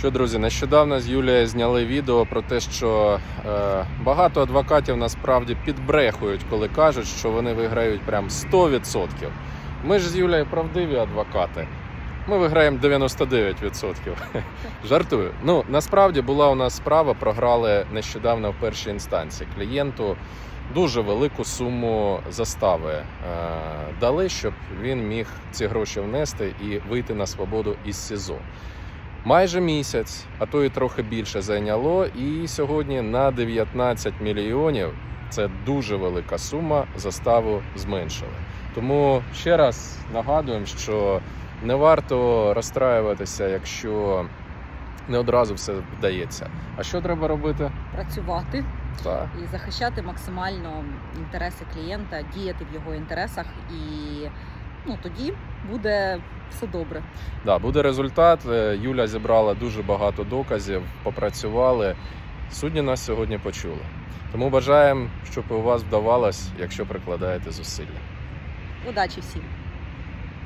Що, друзі, нещодавно з Юлією зняли відео про те, що е, багато адвокатів насправді підбрехують, коли кажуть, що вони виграють прям 100%. Ми ж з Юлією правдиві адвокати. Ми виграємо 99%. Жартую. Ну насправді була у нас справа, програли нещодавно в першій інстанції. Клієнту дуже велику суму застави е, дали, щоб він міг ці гроші внести і вийти на свободу із СІЗО. Майже місяць, а то і трохи більше зайняло. І сьогодні на 19 мільйонів це дуже велика сума. Заставу зменшили. Тому ще раз нагадуємо, що не варто розстраюватися, якщо не одразу все вдається. А що треба робити? працювати Так. і захищати максимально інтереси клієнта, діяти в його інтересах, і ну тоді буде все добре. Да, буде результат. Е, Юля зібрала дуже багато доказів, попрацювали. Судді нас сьогодні почули. Тому бажаємо, щоб у вас вдавалось, якщо прикладаєте зусилля. Удачі всім!